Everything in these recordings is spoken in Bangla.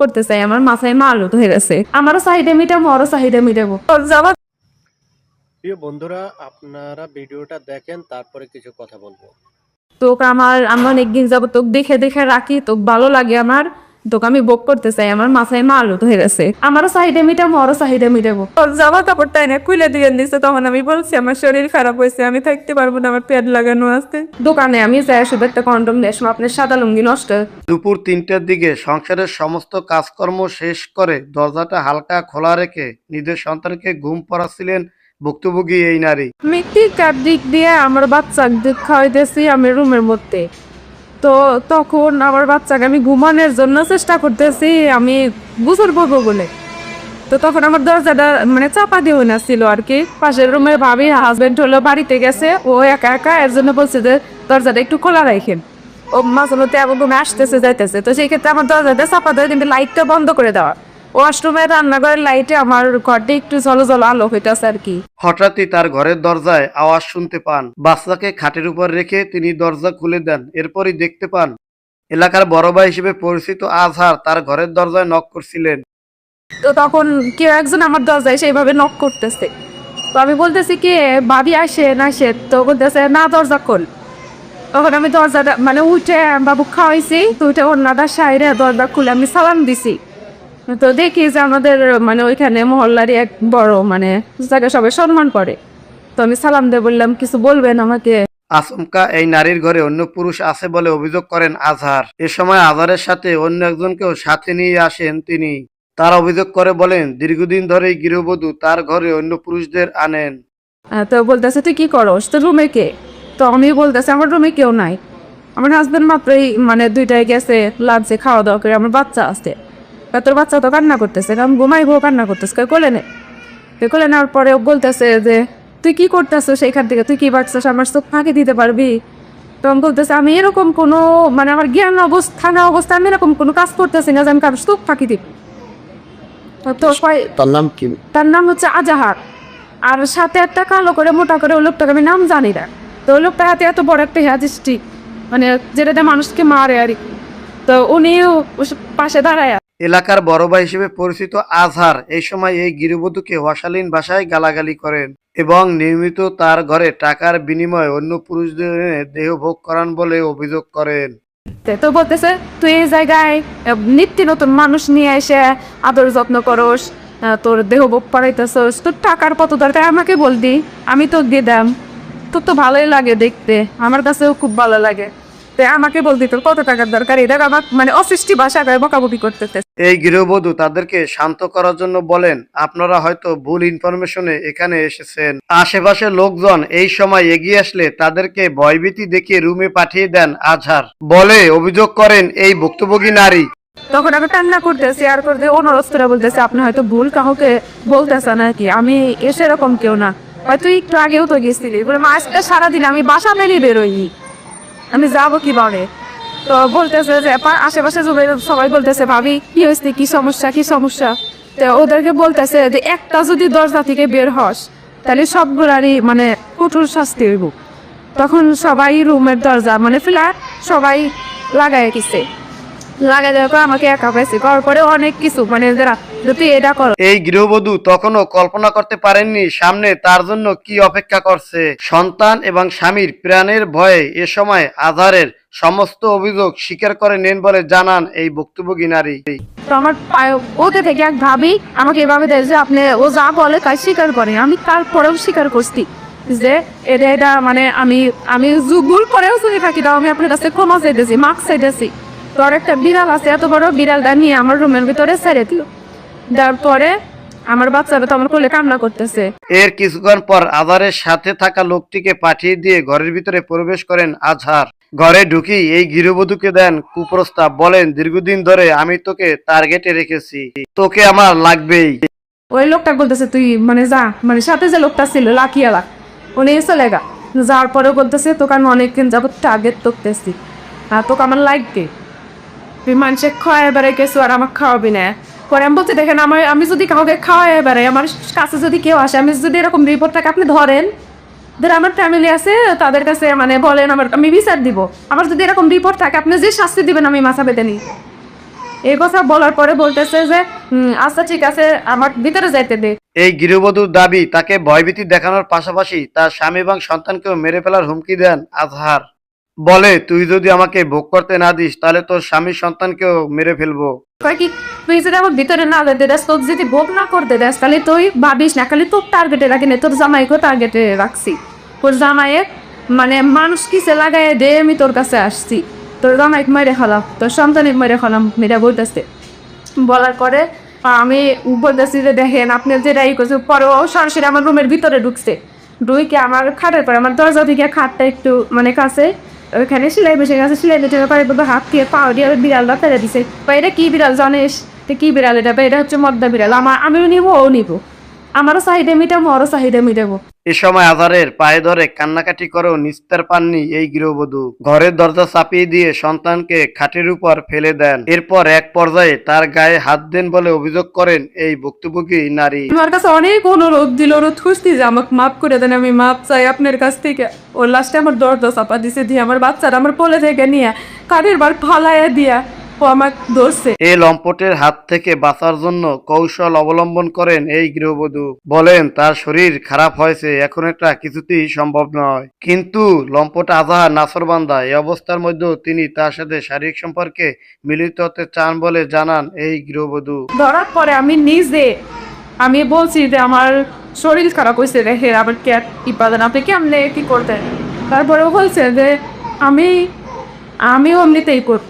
করতে চাই আমার মাথায় মাল হয়ে গেছে। আমারও চাহিদা মিটাবো আরও চাহিদা মিটাবো। প্রিয় বন্ধুরা আপনারা ভিডিওটা দেখেন তারপরে কিছু কথা বলব। তোকে আমার আমি অনেকদিন যাব তোকে দেখে দেখে রাখি তোকে ভালো লাগে আমার। তোকে আমি বক করতে চাই আমার মাথায় মালত হয়ে গেছে। আমারও চাহিদা মিটাবো আরও চাহিদা মিটাবো। ওর জামা কাপড়টা এনে খুলে দিয়ে দিছে তখন আমি বলছি আমার শরীর খারাপ হয়েছে আমি থাকতে পারব না আমার পেট লাগানো আছে। দোকানে আমি যাই শুধু একটা কন্ডম নিয়ে আসলাম আপনার সাদা লুঙ্গি নষ্ট। দুপুর তিনটার দিকে সংসারের সমস্ত কাজকর্ম শেষ করে দরজাটা হালকা খোলা রেখে নিজের সন্তানকে ঘুম পড়াচ্ছিলেন ভুক্তভোগী এই নারী। তিনটার দিক দিয়ে আমার বাচ্চাকে খাওয়াইতেছি আমি রুমের মধ্যে। তো তখন আমার বাচ্চাকে আমি ঘুমানোর জন্য চেষ্টা করতেছি, আমি গুছর পড়ব বলে। তো তখন আমার দরজাটা মানে চাপা দিয়ে না ছিল আর কি। পাশের রুমের ভাবি হাজব্যান্ড হলো বাড়িতে গেছে, ও একা একা, এর জন্য বলছে যে দরজাটা একটু খোলা রাখেন। ও মাঝে মধ্যে আবার ঘুমে আসতেছে, যাইতেছে। তো সেই ক্ষেত্রে আমার দরজাটা চাপা দেয় কিন্তু লাইটটা বন্ধ করে দেওয়া। ওয়াশরুমের রান্নাঘরের লাইটে আমার ঘরটা একটু জলো জলো আলো হইতেছে আর কি। হঠাৎই তার ঘরের দরজায় আওয়াজ শুনতে পান। বাচ্চাকে খাটের উপর রেখে তিনি দরজা খুলে দেন এরপরই দেখতে পান এলাকার বড় ভাই হিসেবে পরিচিত আজহার তার ঘরের দরজায় নক করছিলেন। তো তখন কেউ একজন আমার দরজায় সেইভাবে নক করতেছে। তো আমি বলতেছি কি ভাবি আসে না আসে? তো বলতেছে না দরজা খোল। তখন আমি দরজাটা মানে উঠে বাবু খাওয়াইছি তো উঠে অন্যটা সাইডে দরজা খুলে আমি সালাম দিছি। তো দেখি যে আমাদের মানে ওইখানে মহল্লারই এক বড় মানে যাকে সবাই সম্মান করে। তো আমি সালাম দিয়ে বললাম কিছু বলবেন আমাকে? আচমকা এই নারীর ঘরে অন্য পুরুষ আছে বলে অভিযোগ করেন আজহার। এ সময় আজহারের সাথে অন্য একজনকেও সাথে নিয়ে আসেন তিনি। তার অভিযোগ করে বলেন দীর্ঘদিন ধরে গৃহবধূ তার ঘরে অন্য পুরুষদের আনেন। তো বলতেছে তুই কি করস? তোর রুমে কে? তো আমি বলতেছি আমার রুমে কেউ নাই। আমার হাজবেন্ড মাত্রই মানে দুইটায় গেছে লাঞ্চে খাওয়া দাওয়া করে আমার বাচ্চা আছে। তা তোর বাচ্চা তো কান্না করতেছে কারণ ঘুমাইবো কান্না করতেছে। কই কোলে নে। কোলে নেওয়ার পরে ও বলতেছে যে তুই কি করতেছ সেইখান থেকে? তুই কি বাচ্চাস? আমার চোখ ফাঁকি দিতে পারবি? তো আমি বলতেছে আমি এরকম কোনো মানে আমার জ্ঞান অবস্থা না অবস্থা আমি এরকম কোনো কাজ করতেছি না যে আমি কারোর চোখ ফাঁকি দিব। তো তার নাম কি? তার নাম হচ্ছে আজাহার। আর সাথে একটা কালো করে মোটা করে ওই লোকটাকে আমি নাম জানি না। তো ওই লোকটা হাতে এত বড় একটা হ্যাজিস্টি মানে যেটাতে মানুষকে মারে আর কি। তো উনিও পাশে দাঁড়ায় এলাকার বড় ভাই হিসেবে পরিচিত আজহার এই সময় এই গৃহবধূকে অশালীন ভাষায় গালাগালি করেন এবং নিয়মিত তার ঘরে টাকার বিনিময়ে অন্য পুরুষদের দেহ ভোগ করান বলে অভিযোগ করেন। তো বলতেছে, তুই এই জায়গায় নিত্য নতুন মানুষ নিয়ে এসে আদর যত্ন করস তোর দেহ ভোগ পড়াইতেছস তোর টাকার কত দরকার? আমাকে বলদি আমি তো দিদাম তোর তো ভালোই লাগে দেখতে, আমার কাছেও খুব ভালো লাগে। তো আমাকে বলদি তোর কত টাকার দরকার? এটা আমার মানে অসৃষ্টি ভাষায় বকাবকি করতেছে। এই গৃহবধূ তাদেরকে শান্ত করার জন্য বলেন আপনারা হয়তো ভুল ইনফরমেশনে এখানে এসেছেন। আশেপাশের লোকজন এই সময় এগিয়ে আসলে তাদেরকে ভয়ভীতি দেখিয়ে রুমে পাঠিয়ে দেন আজহার। বলে অভিযোগ করেন এই ভুক্তভোগী নারী। তখন আমি কান্না করতেছি আর করতে অনুরোধ করে বলতেছি আপনি হয়তো ভুল কাউকে বলতেছে নাকি? আমি এসে এরকম কেউ না। হয়তো একটু আগেও তো গেছিলি। বলে মা আজকে সারাদিন আমি বাসা মেরে বেরোইনি। আমি যাব কীভাবে? তো বলতেছে যে আশেপাশে সবাই- বলতেছে, ভাবি, কি হয়েছে? কি সমস্যা? কি সমস্যা? তো ওদেরকে বলতেছে যে, একটা যদি দরজা থেকে বের হস, তাহলে সবগুলারই মানে কঠোর শাস্তি হইব। তখন সবাই রুমের দরজা মানে ফ্ল্যাট সবাই লাগাই গেছে লাগাই পর আমাকে একা পাইছে। করার পরে অনেক কিছু মানে তুই এটা কর। এই গৃহবধূ তখনও কল্পনা করতে পারেননি সামনে তার জন্য কি অপেক্ষা করছে। সন্তান এবং স্বামীর প্রাণের ভয়ে এ সময় আধারের সমস্ত অভিযোগ স্বীকার করে নেন বলে জানান এই ভুক্তভোগী নারী। আমার ওতে থেকে এক ভাবি আমাকে এভাবে দেয় যে আপনি ও যা বলে তাই স্বীকার করে। আমি তারপরেও স্বীকার করছি যে এটা এটা মানে আমি আমি জুগুল করেও চলে থাকি তাও আমি আপনার কাছে ক্ষমা চাইতেছি মাস্ক চাইতেছি। তো আর একটা বিড়াল আছে এত বড় বিড়ালটা নিয়ে আমার রুমের ভিতরে ছেড়ে দিল। দেওয়ার পরে আমার বাচ্চাটা তো আমার কোলে কান্না করতেছে। এর কিছুক্ষণ পর আধারের সাথে থাকা লোকটিকে পাঠিয়ে দিয়ে ঘরের ভিতরে প্রবেশ করেন আজহার। ঘরে ঢুকি এই গৃহবধূকে দেন কুপ্রস্তাব বলেন দীর্ঘদিন ধরে আমি তোকে টার্গেটে রেখেছি। তোকে আমার লাগবেই। ওই লোকটা বলতেছে তুই মানে যা মানে সাথে যে লোকটা ছিল লাকিয়ালা উনি চলে গা। যাওয়ার পরে বলতেছে তোকে আমি অনেকদিন যাবত টার্গেট করতেছি আর তোকে আমার লাগবে। তুই মানুষের খাওয়াই বেড়াই গেছো আর আমার খাওয়াবি না। পরে আমি বলছি দেখেন আমার আমি যদি কাউকে খাওয়াই বেড়াই আমার কাছে যদি কেউ আসে আমি যদি এরকম রিপোর্টটাকে আপনি ধরেন ধর আমার ফ্যামিলি আছে তাদের কাছে মানে বলেন আমার আমি বিচার দিব। আমার যদি এরকম রিপোর্ট থাকে আপনি যে শাস্তি দিবেন আমি মাথা পেতে নিই। এই কথা বলার পরে বলতেছে যে "হুম, আচ্ছা ঠিক আছে আমার ভিতরে যাইতে দে। এই গৃহবধূর দাবি তাকে ভয়ভীতি দেখানোর পাশাপাশি তার স্বামী এবং সন্তানকেও মেরে ফেলার হুমকি দেন আজহার। বলে, তুই যদি আমাকে ভোগ করতে না দিস, তাহলে তোর স্বামী সন্তানকেও মেরে ফেলব। তুই যদি আমার ভিতরে না যদি ভোগ না তুই ভাবিস না, খালি তোর তোর রাখছি। তোর মানে মানুষ দে, আমি তোর কাছে আসছি। তোর তোর বলার পরে আমি বলতেছি যে, দেখেন, আপনি যেটা ই করছে পরে ও সরাসরি আমার রুমের ভিতরে ঢুকছে। ঢুকে আমার খাটের পরে, আমার দরজা থেকে খাটটা একটু মানে কাছে ওইখানে সেলাই বসে গেছে সেলাই বেটে পারে বলব হাত দিয়ে পাও দিয়ে বিড়ালটা ফেলে দিছে বা এটা কি বিড়াল জানিস তো কি বিড়াল এটা এটা হচ্ছে মদ্দা বিড়াল আমার আমিও নিবো ও নিব আমারও চাহিদা মিটাবো ওরও চাহিদা মিটাবো। এ সময় আজারের পায়ে ধরে কান্নাকাটি করেও নিস্তার পাননি এই গৃহবধূ। ঘরের দরজা চাপিয়ে দিয়ে সন্তানকে খাটের উপর ফেলে দেন। এরপর এক পর্যায়ে তার গায়ে হাত দেন বলে অভিযোগ করেন এই ভুক্তভোগী নারী। আমার কাছে অনেক অনুরোধ দিল অনুরোধ খুঁজছি যে আমাকে মাফ করে দেন আমি মাপ চাই আপনার কাছ থেকে। ও লাস্টে আমার দরজা চাপা দিছে দিয়ে আমার বাচ্চারা আমার কোলে থেকে নিয়ে কাঠের বার ফালাইয়া দিয়া। ও আমাকে ধরছে। এই লম্পটের হাত থেকে বাঁচার জন্য কৌশল অবলম্বন করেন এই গৃহবধূ। বলেন তার শরীর খারাপ হয়েছে এখন এটা কিছুতেই সম্ভব নয়। কিন্তু লম্পট আজাহার নাসরবান্দা এই অবস্থার মধ্যেও তিনি তার সাথে শারীরিক সম্পর্কে মিলিত হতে চান বলে জানান এই গৃহবধূ। ধরার পরে আমি নিজে আমি বলছি যে আমার শরীর খারাপ হয়েছে রেখে আবার কে কি পাবেন আপনি কেমনে কি করতেন? তারপরে ও বলছে যে আমি আমিও এমনিতেই কর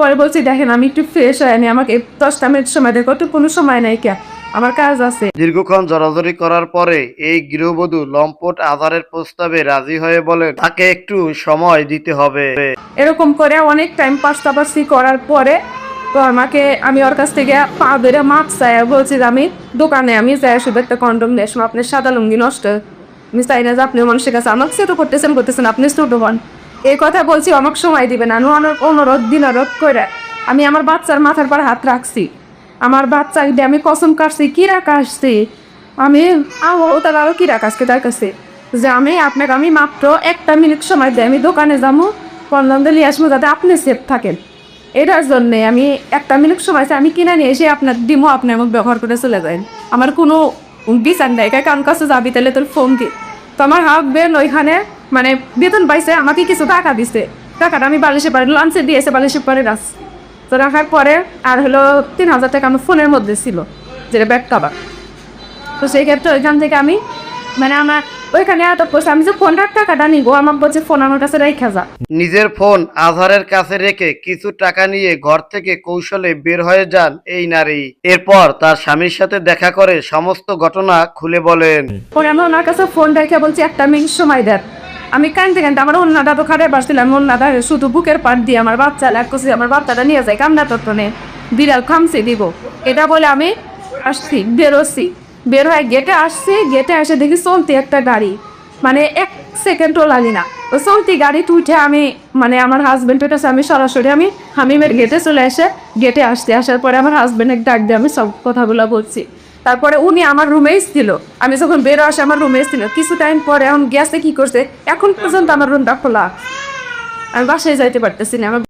পরে বলছি দেখেন আমি একটু ফ্রেশ হয়নি আমাকে দশটা মিনিট সময় দেখো তো কোনো সময় নাই কে? আমার কাজ আছে। দীর্ঘক্ষণ জড়াজড়ি করার পরে এই গৃহবধূ লম্পট আধারের প্রস্তাবে রাজি হয়ে বলেন তাকে একটু সময় দিতে হবে। এরকম করে অনেক টাইম পাশাপাশি করার পরে তো আমাকে আমি ওর কাছ থেকে পা ধরে মাপ চাই বলছি যে আমি দোকানে আমি যাই শুধু একটা কন্ডম নিয়ে আসব আপনার সাদা লুঙ্গি নষ্ট। আমি চাই না যে আপনি মানুষের কাছে আমাকে সে তো করতেছেন করতেছেন আপনি ছোট হন। এই কথা বলছি আমাকে সময় দিবেন আমি অনু- অনুরোধ, দিনারোধ করে আমি আমার বাচ্চার মাথার পর হাত রাখছি। আমার বাচ্চা দিয়ে আমি কসম কাটছি, কি রাখা আসছি? আমি ও তার আরও কি রাখা আজকে তার কাছে? যে আমি, আপনাকে আমি মাত্র একটা মিনিট সময় দিই, আমি দোকানে যাব দিয়ে নিয়ে আসব যাতে আপনি সেফ থাকেন। এটার জন্যে আমি একটা মিনিট সময় আমি কিনে নিয়ে এসে আপনার ডিমো আপনার মুখ ব্যবহার করে চলে যাবেন আমার কোনো বিচার নেই, কারণ কাছে যাবি তাহলে তোর ফোন দি। তো আমার হাজবেন্ড ওইখানে মানে বেতন পাইছে আমাকে কিছু টাকা দিছে। টাকাটা আমি বালিশে পারে লাঞ্চে দিয়েছে বালিশে পারে রাস। তো রাখার পরে আর হলো তিন হাজার টাকা আমার ফোনের মধ্যে ছিল যেটা ব্যাগ কাবার তো সেই ক্ষেত্রে ওইখান থেকে আমি মানে আমার ওইখানে এত পয়সা আমি যে ফোনটার টাকাটা নিবো আমার বলছে ফোন আমার কাছে রেখে যা। নিজের ফোন আজহারের কাছে রেখে কিছু টাকা নিয়ে ঘর থেকে কৌশলে বের হয়ে যান এই নারী। এরপর তার স্বামীর সাথে দেখা করে সমস্ত ঘটনা খুলে বলেন। পরে আমি ওনার কাছে ফোন রেখে বলছি একটা মিনিট সময় দেন। আমি কানতে কানতে আমার অন্যটা তো খাটে পারছিলাম অন্যটা শুধু বুকের পাট দিয়ে আমার বাচ্চা লাগ করছি, আমার বাচ্চাটা নিয়ে যায় কামনা তত্ত্বনে বিড়াল খামছে দিব। এটা বলে আমি আসছি বেরোচ্ছি বের হয়ে গেটে আসছি গেটে এসে দেখি চলতি একটা গাড়ি। মানে এক সেকেন্ডও লাগি না। ওই চলতি গাড়ি উঠে আমি মানে আমার হাজবেন্ড পেটেছে, আমি সরাসরি আমি হামিমের গেটে চলে এসে গেটে আসতে আসার পরে আমার হাজবেন্ডের ডাক দিয়ে আমি সব কথাগুলো বলছি। তারপরে উনি আমার রুমেই ছিল। আমি যখন বেরো আসে আমার রুমে ছিল। কিছু টাইম পরে এখন গ্যাসে কি করছে? এখন পর্যন্ত আমার রুমটা খোলা। আমি বাসায় যাইতে পারতেছি না। আমার